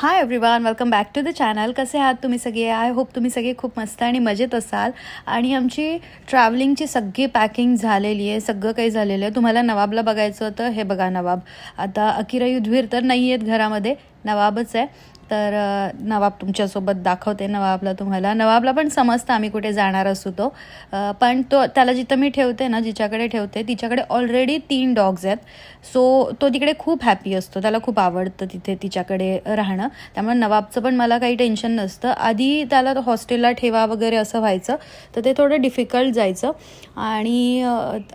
Hi everyone welcome back to the channel कसे आहात तुम्ही सगळे? आय होप तुम्ही सगळे खूप मस्त आणि मजेत असाल. आणि आमची ट्रॅव्हलिंगची सगळी पॅकिंग झालेली आहे सगळं काही झालेलं आहे. तुम्हाला नवाबला बघायचं होतं हे बघा नवाब. आता अकिरा युद्धवीर तर नाही आहेत घरामध्ये नवाबच आहे. तर नवाब तुमच्यासोबत दाखवते. नवाबला तुम्हाला नवाबला पण समजतं आम्ही कुठे जाणार असू तो. पण तो त्याला जिथं मी ठेवते ना जिच्याकडे ठेवते तिच्याकडे ऑलरेडी तीन डॉग्स आहेत. सो तो तिकडे खूप हॅपी असतो. त्याला खूप आवडतं तिथे तिच्याकडे राहणं. त्यामुळे नवाबचं पण मला काही टेन्शन नसतं. आधी त्याला हॉस्टेलला ठेवा वगैरे असं व्हायचं तर ते थोडं डिफिकल्ट जायचं. आणि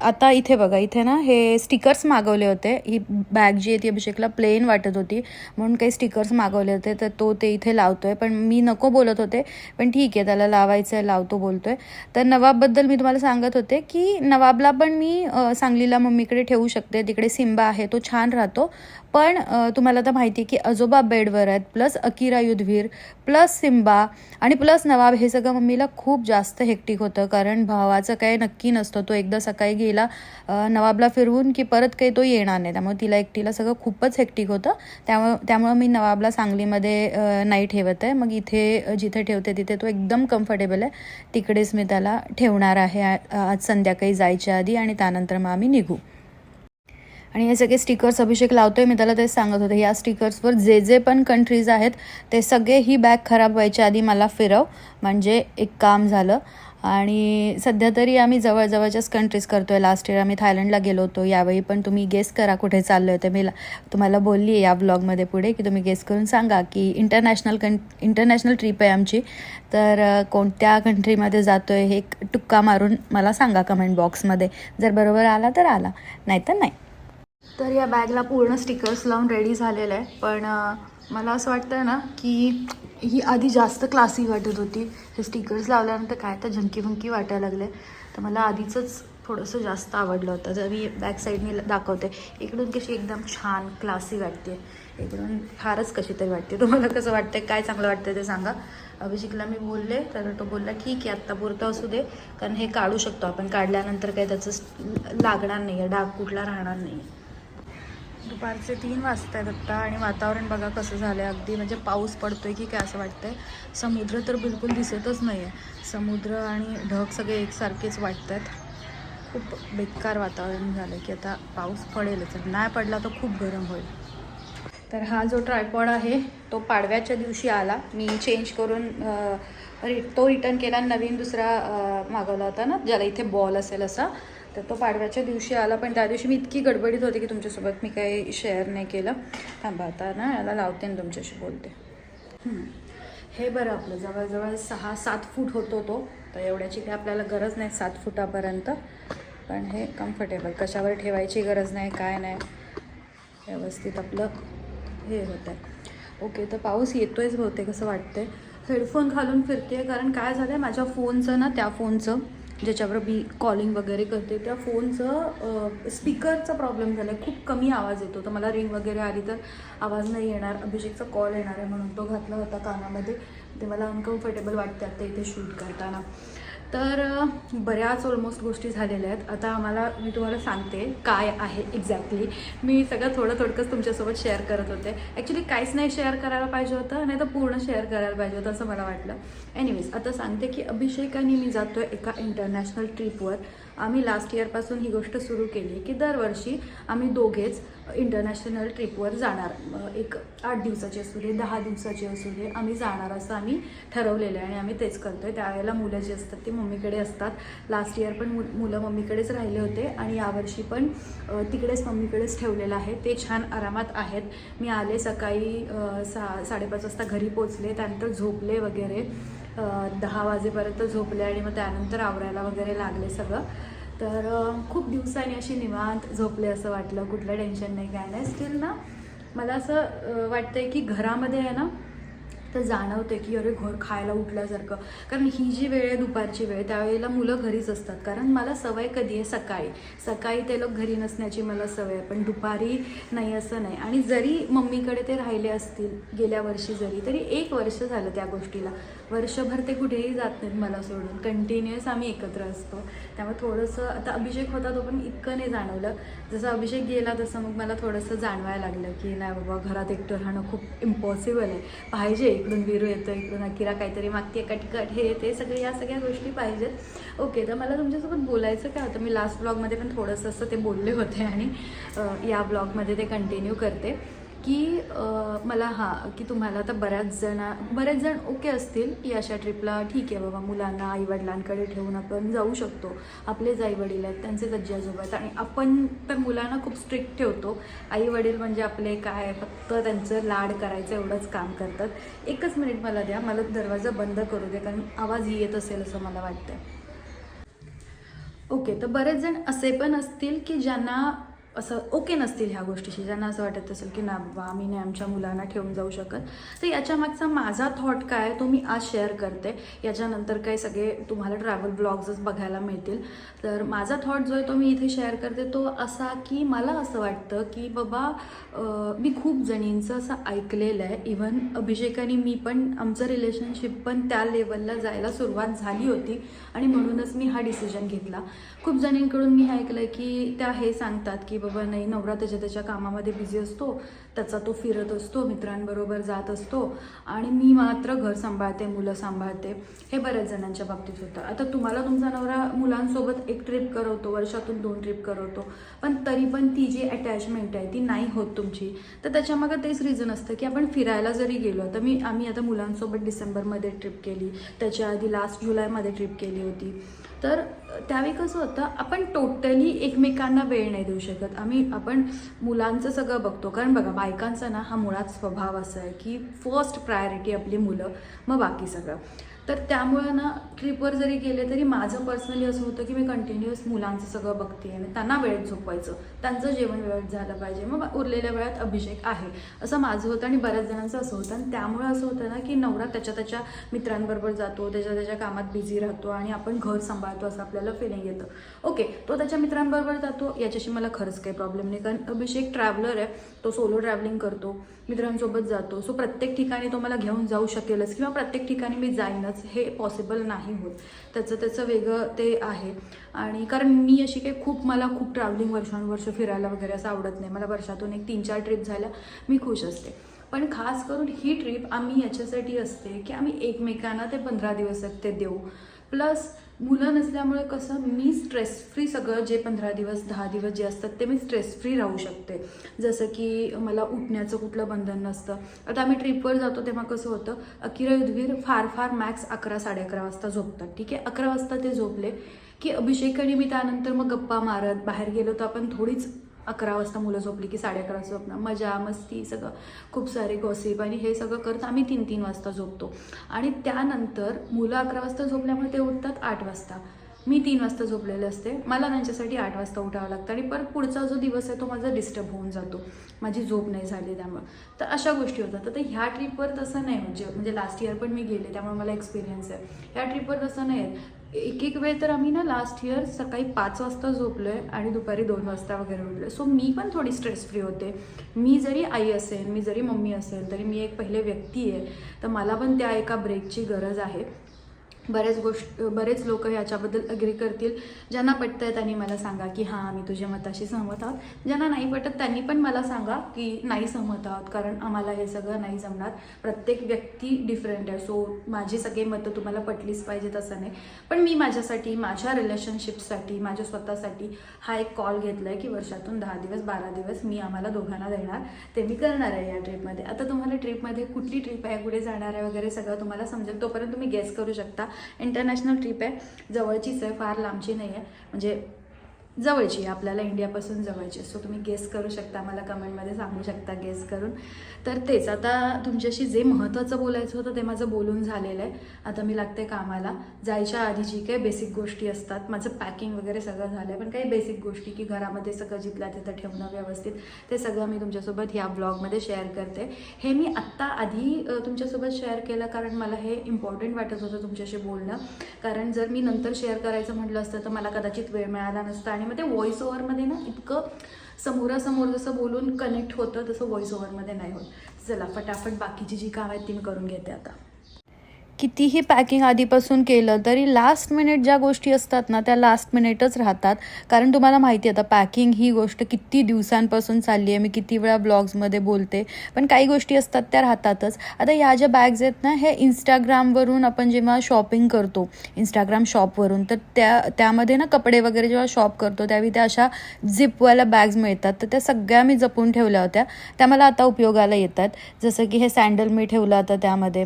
आता इथे बघा इथे ना हे स्टिकर्स मागवले होते. ही बॅग जी आहे ती अभिषेकला प्लेन वाटत होती. म्हणून काही स्टिकर्स मागवले होते. तर तर तो ते इथे लावतोय. पण मी नको बोलत होते. पण ठीक आहे त्याला लावायचं आहे लावतो बोलतोय. तर नवाबबद्दल मी तुम्हाला सांगत होते की नवाबला पण मी सांगलीला मम्मीकडे ठेवू शकते. तिकडे सिम्बा आहे तो छान राहतो. पण तुम्हाला तर माहिती आहे की आजोबा बेडवर आहेत plus Akira Yuddhveer plus Simba आणि प्लस नवाब हे सगळं मम्मीला खूप जास्त हेक्टिक होतं. कारण भावाचं काही नक्की नसतं. तो एकदा सकाळी गेला नवाबला फिरवून की परत काही तो येणार नाही. त्यामुळे तिला एकटीला सगळं खूपच हेक्टिक होतं. त्यामुळे त्यामुळं मी नवाबला सांगलीमध्ये नाही ठेवत आहे. मग इथे जिथे ठेवते तिथे तो एकदम कम्फर्टेबल आहे. तिकडेच मी त्याला ठेवणार आहे. आज संध्याकाळी जायच्या आधी आणि त्यानंतर मग आम्ही निघू. आणि हे सगळे स्टिकर्स अभिषेक लावतो आहे मी त्याला तेच सांगत होते. या स्टिकर्सवर जे जे पण कंट्रीज आहेत ते सगळे ही बॅग खराब व्हायच्या आधी मला फिरव. म्हणजे एक काम झालं. आणि सध्या तरी आम्ही जवळजवळच्याच कंट्रीज करतो आहे लास्ट इयर आम्ही थायलंडला गेलो होतो. यावेळी पण तुम्ही गेस करा कुठे चाललो आहे ते. मी तुम्हाला बोलली आहे या ब्लॉगमध्ये पुढे की तुम्ही गेस करून सांगा की इंटरनॅशनल कं इंटरनॅशनल ट्रिप आहे आमची. तर कोणत्या कंट्रीमध्ये जातो आहे हे एक टुक्का मारून मला सांगा कमेंट बॉक्समध्ये जर बरोबर आला तर आला. नाहीतर नाही. तर या बॅगला पूर्ण स्टिकर्स लावून रेडी झालेलं आहे. पण मला असं वाटतं ना की ही आधी जास्त क्लासी वाटत होती. हे स्टिकर्स लावल्यानंतर काय तर झंकी भंकी वाटायला लागले. तर मला आधीचंच थोडंसं जास्त आवडलं होतं. जर मी बॅक साईडने दाखवते. इकडून कशी एकदम छान क्लासी वाटते. इकडून फारच कशी तरी वाटते. तुम्हाला कसं वाटतं काय चांगलं वाटतं ते सांगा. अभिषेकला मी बोलले तर तो बोलला ठीक आहे आत्ता पुरतं असू दे. कारण हे काढू शकतो आपण. काढल्यानंतर काही त्याचं लागणार नाही आहे डाग कुठला राहणार नाही आहे दुपारचे तीन वाजत आहेत आत्ता आणि वातावरण बघा कसं झालं आहे अगदी म्हणजे पाऊस पडतोय की काय असं वाटतंय. समुद्र तर बिलकुल दिसतच नाही आहे समुद्र आणि ढग सगळे एकसारखेच वाटत आहेत खूप बेकार वातावरण झालं की आता पाऊस पडेलच. नाही पडला तर खूप गरम होईल. तर हा जो ट्रायपॉड आहे तो पाडव्याच्या दिवशी आला. मी चेंज करून रि तो रिटर्न केला नवीन दुसरा मागवला होता ना ज्याला इथे बॉल असेल असा. तर तो पाडव्याच्या दिवशी आला पण त्या दिवशी मी इतकी गडबडीत होते की तुमच्यासोबत मी काही शेअर नाही केलं. थांबा आता ना याला लावते आणि तुमच्याशी बोलते. हे बरं आपलं जवळजवळ सहा सात फूट होतो तो. तर एवढ्याची काही आपल्याला गरज नाही सात फुटापर्यंत. पण हे कम्फर्टेबल कशावर ठेवायची गरज नाही काय नाही. व्यवस्थित आपलं हे होतं आहे ओके तर पाऊस येतो आहेच बहुतेक असं वाटतंय. हेडफोन घालून फिरते कारण काय झालं आहे माझ्या फोनचं ना त्या फोनचं ज्याच्यावर मी कॉलिंग वगैरे करते त्या फोनचं स्पीकरचा प्रॉब्लेम झाला आहे खूप कमी आवाज येतो. तर मला रिंग वगैरे आली तर आवाज नाही येणार. अभिषेकचा कॉल येणार आहे म्हणून तो घातला होता कानामध्ये. ते मला अनकम्फर्टेबल वाटते आता इथे शूट करताना. तर बऱ्याच ऑलमोस्ट गोष्टी झालेल्या आहेत. आता आम्हाला मी तुम्हाला सांगते काय आहे एक्झॅक्टली मी सगळं थोडं थोडकंच तुमच्यासोबत शेअर करत होते. ॲक्च्युली काहीच नाही शेअर करायला पाहिजे होतं नाही तर पूर्ण शेअर करायला पाहिजे होतं असं मला वाटलं. एनिवेज आता सांगते की अभिषेक आणि मी जातो आहे एका इंटरनॅशनल ट्रिपवर आम्ही लास्ट इयरपासून ही गोष्ट सुरू केली की दरवर्षी आम्ही दोघेच इंटरनॅशनल ट्रिपवर जाणार. एक आठ दिवसाची असू दे दहा दिवसाची असू दे आम्ही जाणार असं आम्ही ठरवलेलं आहे आणि आम्ही तेच करतो आहे त्यावेळेला मुलं जी असतात ती मम्मीकडे असतात. लास्ट इयर पण मु मुलं मम्मीकडेच राहिले होते आणि यावर्षी पण तिकडेच मम्मीकडेच ठेवलेलं आहे. ते छान आरामात आहेत. मी आले सकाळी सा साडेपाच वाजता घरी पोचले त्यानंतर झोपले वगैरे. दहा वाजेपर्यंत झोपले आणि मग त्यानंतर आवरायला वगैरे लागले सगळं. तर खूप दिवसांनी अशी निवांत झोपले असं वाटलं कुठलं टेन्शन नाही काय नाही. स्टील ना मला असं वाटतं वाटतंय की घरामध्ये आहे ना तर जाणवते की अरे घर खायला उठल्यासारखं. कारण ही जी वेळ आहे दुपारची वेळ त्यावेळेला मुलं घरीच असतात. कारण मला सवय कधी आहे? सकाळी. सकाळी ते लोक घरी नसण्याची मला सवय आहे पण दुपारी नाही असं नाही. आणि जरी मम्मीकडे ते राहिले असतील गेल्या वर्षी जरी तरी एक वर्ष झालं त्या गोष्टीला. वर्षभर ते कुठेही जात नाहीत मला सोडून. कंटिन्युअस आम्ही एकत्र असतो. त्यामुळे थोडंसं आता अभिषेक होता तो पण इतकं नाही जाणवलं. जसं अभिषेक गेला तसं मग मला थोडंसं जाणवायला लागलं की नाही बाबा घरात एकटं राहणं खूप इम्पॉसिबल आहे. पाहिजे इकडून विरू येतं इकडून अकिरा काहीतरी मागते कटकट हे ते सगळे या सगळ्या गोष्टी पाहिजेत. ओके तर मला तुमच्यासोबत बोलायचं काय होतं? मी लास्ट ब्लॉगमध्ये पण थोडंसं असं ते बोलले होते आणि या ब्लॉगमध्ये ते कंटिन्यू करते. की मला हां की तुम्हाला आता बऱ्याच जण बरेच जण ओके असतील की अशा ट्रिपला ठीक आहे बाबा मुलांना आईवडिलांकडे ठेवून आपण जाऊ शकतो. आपलेच आईवडील आहेत त्यांचेच आजी आजोबा आहेत आणि आपण तर मुलांना खूप स्ट्रिक्ट ठेवतो. आईवडील म्हणजे आपले काय फक्त त्यांचं लाड करायचं एवढंच काम करतात. एकच मिनिट मला द्या मला दरवाजा बंद करू दे कारण आवाज येत असेल असं मला वाटतं ओके तर बरेच जण असे पण असतील की ज्यांना असं ओके नसतील ह्या गोष्टीशी. ज्यांना असं वाटत असेल की ना बाबा आम्ही नाही आमच्या मुलांना ठेवून जाऊ शकत. तर याच्या मागचा माझा थॉट काय आहे तो मी आज शेअर करते. याच्यानंतर काही सगळे तुम्हाला ट्रॅव्हल ब्लॉग्सच बघायला मिळतील. तर माझा थॉट जो आहे तो मी इथे शेअर करते तो असा की मला असं वाटतं की बाबा मी खूप जणींचं असं ऐकलेलं आहे. इव्हन अभिषेकाने मी पण आमचं रिलेशनशिप पण त्या लेवलला जायला सुरुवात झाली होती. आणि म्हणूनच मी हा डिसिजन घेतला. खूप जणींकडून मी ऐकलं ऐकलं की त्या हे सांगतात की बाबा नाही नवरा त्याच्या त्याच्या कामामध्ये बिझी असतो त्याचा तो फिरत असतो मित्रांबरोबर जात असतो आणि मी मात्र घर सांभाळते मुलं सांभाळते. हे बऱ्याच जणांच्या बाबतीत होतं. आता तुम्हाला तुमचा नवरा मुलांसोबत एक ट्रिप करवतो वर्षातून दोन ट्रिप करवतो पण तरी पण ती जी अटॅचमेंट आहे ती नाही होत तुमची. तर त्याच्यामागं तेच रिझन असतं की आपण फिरायला जरी गेलो तर मी आम्ही आता मुलांसोबत डिसेंबरमध्ये ट्रिप केली त्याच्या आधी लास्ट जुलैमध्ये ट्रिप केली होती. तर त्यावेळी कसं होतं आपण टोटली एकमेकांना वेळ नाही देऊ शकत. आम्ही आपण मुलांचं सगळं बघतो. कारण बघा बायकांचा ना हा मुळात स्वभाव असा आहे की फर्स्ट प्रायोरिटी आपली मुलं मग बाकी सगळं. तर त्यामुळं ना ट्रिपवर जरी गेले तरी माझं पर्सनली असं होतं की मी कंटिन्युअस मुलांचं सगळं बघते आणि त्यांना वेळेत झोपवायचं. त्यांचं जेवण वेळेत झालं पाहिजे. मग उरलेल्या वेळात अभिषेक आहे. असं माझं होतं आणि बऱ्याच जणांचं असं होतं. आणि त्यामुळे असं होतं ना की नवरा त्याच्या त्याच्या मित्रांबरोबर जातो त्याच्या त्याच्या कामात बिझी राहतो आणि आपण घर सांभाळतो असं आपल्याला फिलिंग येतं. ओके तो त्याच्या मित्रांबरोबर जातो. याच्याशी मला खरंच काही प्रॉब्लेम नाही. कारण अभिषेक ट्रॅव्हलर आहे. तो सोलो ट्रॅव्हलिंग करतो. मित्रांसोबत जातो. सो प्रत्येक ठिकाणी तो मला घेऊन जाऊ शकेलच किंवा प्रत्येक ठिकाणी मी जाईनच. हे पॉसिबल नाही होत. त्याचं त्याचं वेगळं ते आहे. आणि कारण मी अशी काही खूप मला खूप ट्रॅव्हलिंग वर्षानुवर्ष फिरायला वगैरे असं आवडत नाही. मला वर्षातून एक तीन चार ट्रिप झाल्या मी खुश असते. पण खास करून ही ट्रिप आम्ही याच्यासाठी असते की आम्ही एकमेकांना ते पंधरा दिवस आहेत ते देऊ. प्लस मुलं नसल्यामुळे कसं मी स्ट्रेस फ्री सगळं जे पंधरा दिवस दहा दिवस जे असतात ते मी स्ट्रेस फ्री राहू शकते. जसं की मला उठण्याचं कुठलं बंधन नसतं. आता आम्ही ट्रिपवर जातो तेव्हा कसं होतं अकिरा युद्धवीर फार फार मॅक्स अकरा साडे अकरा वाजता झोपतात. ठीक आहे? अकरा वाजता ते झोपले की अभिषेक आणि मी त्यानंतर मग गप्पा मारत बाहेर गेलो तर आपण थोडीच अकरा वाजता मुलं झोपली की साडे अकरा झोपणं मजा मस्ती सगळं. खूप सारे गॉसिप आणि हे सगळं करत आम्ही तीन तीन वाजता झोपतो. आणि त्यानंतर मुलं अकरा वाजता झोपल्यामुळे ते उठतात आठ वाजता. मी तीन वाजता झोपलेले असते. मला त्यांच्यासाठी आठ वाजता उठावं लागतं आणि परत पुढचा जो दिवस आहे तो माझा डिस्टर्ब होऊन जातो. माझी झोप नाही झाली त्यामुळे. तर अशा गोष्टी होतात. तर ह्या ट्रिपवर तसं नाही. म्हणजे म्हणजे लास्ट इयर पण मी गेले त्यामुळे मला एक्सपिरियन्स आहे. ह्या ट्रिपवर तसं नाही आहे एक एक वेळ तर आम्ही ना लास्ट इयर सकाळी पाच वाजता झोपलो आहे आणि दुपारी दोन वाजता वगैरे उठलो सो मी पण थोडी स्ट्रेस फ्री होते. मी जरी आई असेल मी जरी मम्मी असेल तरी मी एक पहिले व्यक्ती आहे. तर मला पण त्या एका ब्रेकची गरज आहे. बरेच गोष्ट बरेच लोक याच्याबद्दल अग्री करतील. ज्यांना पटत आहे त्यांनी मला सांगा की हां आम्ही तुझ्या मताशी सहमत आहोत. ज्यांना नाही पटत त्यांनी पण मला सांगा की नाही सहमत आहोत कारण आम्हाला हे सगळं नाही जमणार. प्रत्येक व्यक्ती डिफरंट आहे. सो माझी सगळी मतं तुम्हाला पटलीच पाहिजेत असं नाही. पण मी माझ्यासाठी माझ्या रिलेशनशिपसाठी माझ्या स्वतःसाठी हा एक कॉल घेतला आहे की वर्षातून दहा दिवस बारा दिवस मी आम्हाला दोघांना देणार. ते मी करणार आहे या ट्रिपमध्ये आता तुम्हाला ट्रिपमध्ये कुठली ट्रिप आहे कुठे जाणार आहे वगैरे सगळं तुम्हाला समजेल. तोपर्यंत तुम्ही गेस करू शकता. इंटरनॅशनल ट्रिप आहे. जवळचीच आहे फार लांबची नाही आहे म्हणजे जवळची आहे आपल्याला इंडियापासून जवळची सो तुम्ही गेस करू शकता मला कमेंटमध्ये सांगू शकता गेस करून. तर तेच आता तुमच्याशी जे महत्त्वाचं बोलायचं होतं ते माझं बोलून झालेलं आहे. आता मी लागते कामाला. जायच्या आधी जी काही बेसिक गोष्टी असतात माझं पॅकिंग वगैरे सगळं झालं आहे पण काही बेसिक गोष्टी की घरामध्ये सगळं जिथल्या तिथं ठेवणं व्यवस्थित ते सगळं मी तुमच्यासोबत ह्या ब्लॉगमध्ये शेअर करते. हे मी आत्ता आधी तुमच्यासोबत शेअर केलं कारण मला हे इम्पॉर्टंट वाटत होतं तुमच्याशी बोलणं. कारण जर मी नंतर शेअर करायचं म्हटलं असतं तर मला कदाचित वेळ मिळाला नसता आणि मग ते व्हॉइस ओव्हरमध्ये ना इतकं समोरासमोर जसं बोलून कनेक्ट होतं तसं व्हॉइस ओव्हरमध्ये नाही होत. चला फटाफट बाकीची जी कामं आहेत ती मी करून घेते आता. कितीही पॅकिंग आधीपासून केलं तरी लास्ट मिनिट ज्या गोष्टी असतात ना त्या लास्ट मिनिटच राहतात. कारण तुम्हाला माहिती आहे आता पॅकिंग ही गोष्ट किती दिवसांपासून चालली आहे. मी किती वेळा ब्लॉग्समध्ये बोलते. पण काही गोष्टी असतात त्या राहतातच. आता या ज्या बॅग्स आहेत ना हे इंस्टाग्रामवरून आपण जेव्हा शॉपिंग करतो इंस्टाग्राम शॉपवरून तर त्या त्यामध्ये ना कपडे वगैरे जेव्हा शॉप करतो त्यावेळी त्या अशा झिपवाल्या बॅग्स मिळतात. तर त्या सगळ्या मी जपून ठेवल्या होत्या. त्या मला आता उपयोगाला येतात जसं की हे सँडल मी ठेवलं आता त्यामध्ये.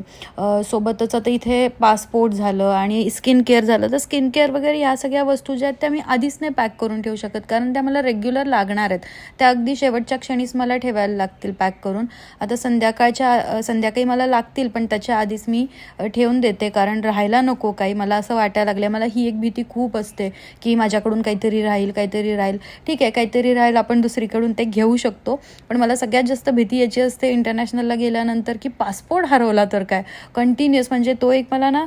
सोबतच सोबतच आता इथे पासपोर्ट झालं आणि स्किन केअर झालं तर स्किन केअर वगैरे ह्या सगळ्या वस्तू ज्या आहेत त्या मी आधीच नाही पॅक करून ठेवू शकत कारण त्या मला रेग्युलर लागणार आहेत. त्या अगदी शेवटच्या क्षणीच मला ठेवायला लागतील पॅक करून. आता संध्याकाळच्या संध्याकाळी मला लागतील पण त्याच्या आधीच मी ठेवून देते कारण राहायला नको काही. मला असं वाटायला लागलं मला ही एक भीती खूप असते की माझ्याकडून काहीतरी राहील काहीतरी राहील. ठीक आहे काहीतरी राहील आपण दुसरीकडून ते घेऊ शकतो पण मला सगळ्यात जास्त भीती याची असते इंटरनॅशनलला गेल्यानंतर की पासपोर्ट हरवला तर काय? कंटिन्युअस म्हणजे म्हणजे तो एक मला ना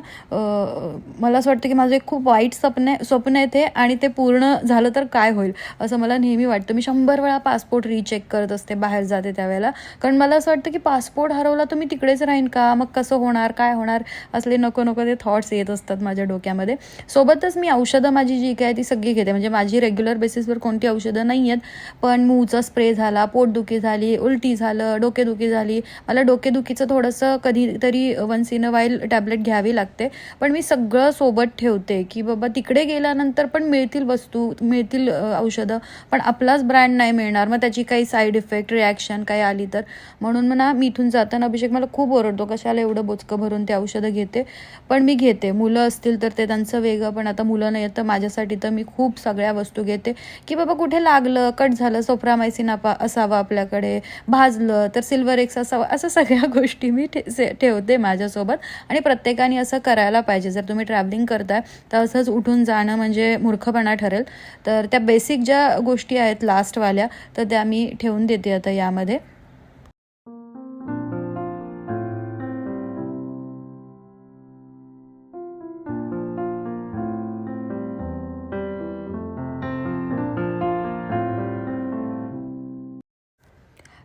मला असं वाटतं की माझं एक खूप वाईट स्वप्न स्वप्न आहे ते आणि ते पूर्ण झालं तर काय होईल? असं मला नेहमी वाटतं. मी शंभर वेळा पासपोर्ट रिचेक करत असते बाहेर जाते त्यावेळेला. कारण मला असं वाटतं की पासपोर्ट हरवला तर मी तिकडेच राहीन का? मग कसं होणार? काय होणार? असले नको नको ते थॉट्स येत असतात माझ्या डोक्यामध्ये. सोबतच मी औषधं माझी जी काय ती सगळी घेते. म्हणजे माझी रेग्युलर बेसिसवर कोणती औषधं नाही आहेत पण मूचा स्प्रे झाला पोटदुखी झाली उलटी झालं डोकेदुखी झाली. मला डोकेदुखीचं थोडंसं कधीतरी once in a while tablet घ्यावी लागते. पण मी सगळं सोबत ठेवते की बाबा तिकडे गेल्यानंतर पण मिळतील वस्तू मिळतील औषधं पण आपलाच ब्रँड नाही मिळणार. मग त्याची काही साईड इफेक्ट रिॲक्शन काही आली तर. म्हणून म्हणा मी इथून जाताना अभिषेक मला खूप ओरडतो कशाला एवढं बोचकं भरून ते औषधं घेते? पण मी घेते. मुलं असतील तर ते त्यांचं वेगळं पण आता मुलं नाही आहेत तर माझ्यासाठी तर मी खूप सगळ्या वस्तू घेते. की बाबा कुठे लागलं कट झालं सोफ्रामायसिन आपा असावं आपल्याकडे भाजलं तर सिल्वर एक्स असावं असं सगळ्या गोष्टी मी ठे से- ठेवते माझ्यासोबत. आणि प्रत्येकाने असं करायला पाहिजे. जर तुम्ही ट्रॅव्हलिंग करताय तर असंच उठून जाणं म्हणजे मूर्खपणा ठरेल. तर त्या बेसिक ज्या गोष्टी आहेत लास्टवाल्या तर त्या मी ठेवून देते आता यामध्ये.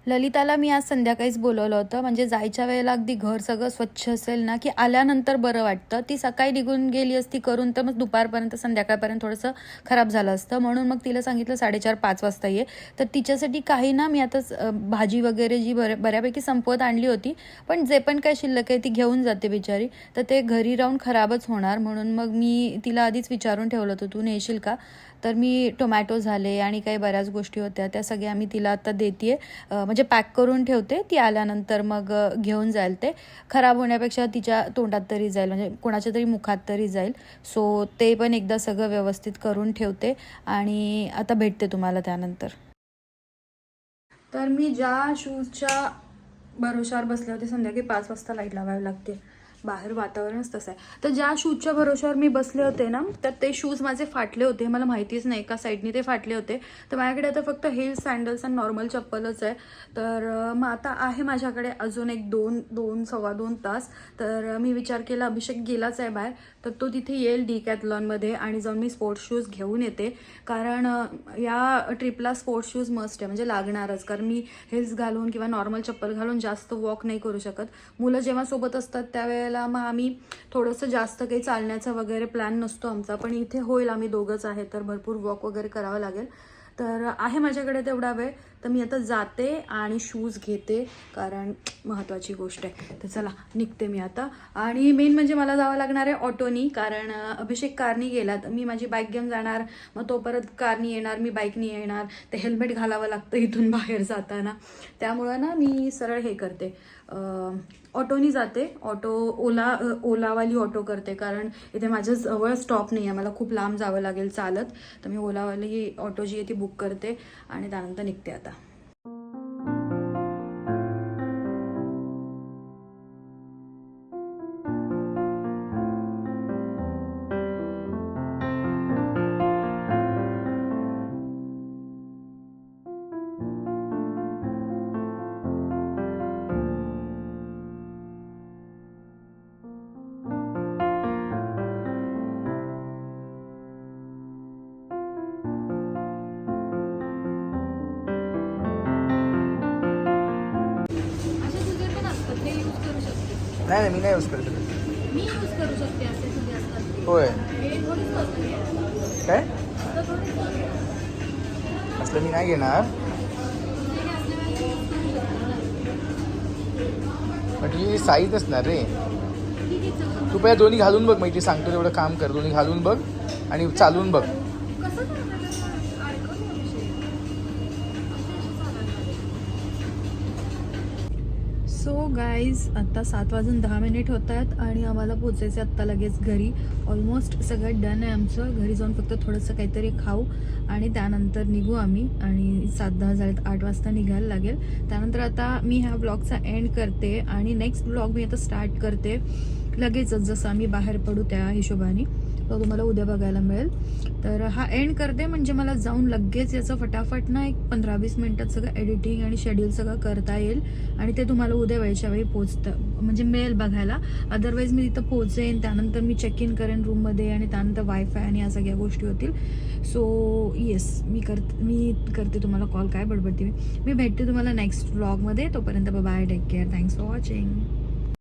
ललिताला मी आज संध्याकाळीच बोलवलं होतं. म्हणजे जायच्या वेळेला अगदी घर सगळं स्वच्छ असेल ना की आल्यानंतर बरं वाटतं. ती सकाळी निघून गेली असती करून तर मग दुपारपर्यंत संध्याकाळपर्यंत थोडंसं खराब झालं असतं. म्हणून मग तिला सांगितलं साडेचार पाच वाजता ये. तर तिच्यासाठी काही ना मी आता भाजी वगैरे जी बऱ्या बऱ्यापैकी संपवत आणली होती. पण जे पण काय शिल्लक आहे ती घेऊन जाते बिचारी. तर ते घरी राहून खराबच होणार. म्हणून मग मी तिला आधीच विचारून ठेवलं होतं तू नेशील का? तर मी टोमॅटो झाले आणि काही बऱ्याच गोष्टी होत्या त्या सगळ्या मी तिला आता देते म्हणजे पॅक करून ठेवते ती आल्यानंतर मग घेऊन जाईल ते. खराब होण्यापेक्षा तिच्या तोंडात तरी जाईल म्हणजे कोणाच्या तरी मुखात तरी जाईल. सो ते पण एकदा सगळं व्यवस्थित करून ठेवते आणि आता भेटते तुम्हाला त्यानंतर. तर मी ज्या शूजच्या भरोशावर बसले होते संध्याकाळी पाच वाजता लाइट लावावी लागते. बाहेर वातावरणच तसं आहे. तर ज्या शूजच्या भरोशावर मी बसले होते ना तर ते शूज माझे फाटले होते. मला माहितीच नाही एका साईडनी ते फाटले होते. तर माझ्याकडे आता फक्त हिल्स सँडल्स आणि नॉर्मल चप्पलच आहे. तर मग आता आहे माझ्याकडे अजून एक दोन दोन सव्वा दोन तास. तर मी विचार केला अभिषेक गेलाच आहे बाहेर. तर तो तिथे येईल डी कॅथलॉनमध्ये आणि जाऊन मी स्पोर्ट्स शूज घेऊन येते. कारण या ट्रिपला स्पोर्ट्स शूज मस्ट आहे म्हणजे लागणारच. कारण मी हिल्स घालून किंवा नॉर्मल चप्पल घालून जास्त वॉक नाही करू शकत. मुलं जेव्हा सोबत असतात वेळेला मग आम्ही थोडंसं जास्त काही चालण्याचा वगैरे प्लॅन नसतो आमचा पण इथे होईल. आम्ही दोघंच आहे तर भरपूर वॉक वगैरे करावं लागेल. तर आहे माझ्याकडे तेवढा वेळ. तर मी आता जाते आणि शूज घेते कारण महत्त्वाची गोष्ट आहे. तर चला निघते मी आता. आणि मेन म्हणजे मला जावं लागणार आहे ऑटोनी कारण अभिषेक कारनी गेला तर मी माझी बाईक घेऊन जाणार मग तो परत कारनी येणार मी बाईकनी येणार. ते हेल्मेट घालावं लागतं इथून बाहेर जाताना. त्यामुळं ना मी सरळ हे करते. ऑटोनी जाते. ऑटो ओला ओलावाली ऑटो करते कारण इथे माझ्या जवळ स्टॉप नाही आहे मला खूप लांब जावं लागेल चालत. तर मी ओलावाली ऑटो जी आहे ती बुक करते आणि त्यानंतर निघते आता. नाही नाही मी नाही यूज करत ते. मी यूज करू शकते असे तुझे असतात होय. हे थोडीच काय? तर थोडीच असतं. असलं मी नाही घेणार. तुझे हे असल्यामुळे यूज करू शकते ना. पण तुझी साईज असणार रे. ठीक आहे चल. तू पहिला दोन्ही घालून बघ माहिती सांगतो तेवढं काम कर. दोन्ही घालून बघ आणि चालून बघ. कसं करणार? सो गाईज आत्ता सात वाजून दहा मिनिट होत आहेत आणि आम्हाला पोचायचं आत्ता लगेच घरी. ऑलमोस्ट सगळं डन आहे आमचं. घरी जाऊन फक्त थोडंसं काहीतरी खाऊ आणि त्यानंतर निघू आम्ही. आणि सात दहा झालेत आठ वाजता निघायला लागेल. त्यानंतर आता मी ह्या ब्लॉगचा एंड करते आणि नेक्स्ट ब्लॉग मी आता स्टार्ट करते. लगेचच जसं आम्ही बाहेर पडू त्या हिशोबाने. तो तुम्हाला उद्या बघायला मिळेल. तर हा एंड करते म्हणजे मला जाऊन लगेच याचं फटाफट ना एक पंधरा वीस मिनटात सगळं एडिटिंग आणि शेड्यूल सगळं करता येईल. आणि ते तुम्हाला उद्या वेळच्या वेळी पोचतं म्हणजे मिळेल बघायला. अदरवाईज मी तिथं पोचेन त्यानंतर मी चेक इन करेन रूममध्ये आणि त्यानंतर वायफाय आणि या सगळ्या गोष्टी होतील. सो येस मी करते मी करते तुम्हाला कॉल काय बडबडते मी? मी भेटते तुम्हाला नेक्स्ट व्लॉगमध्ये तोपर्यंत bye take care thanks for watching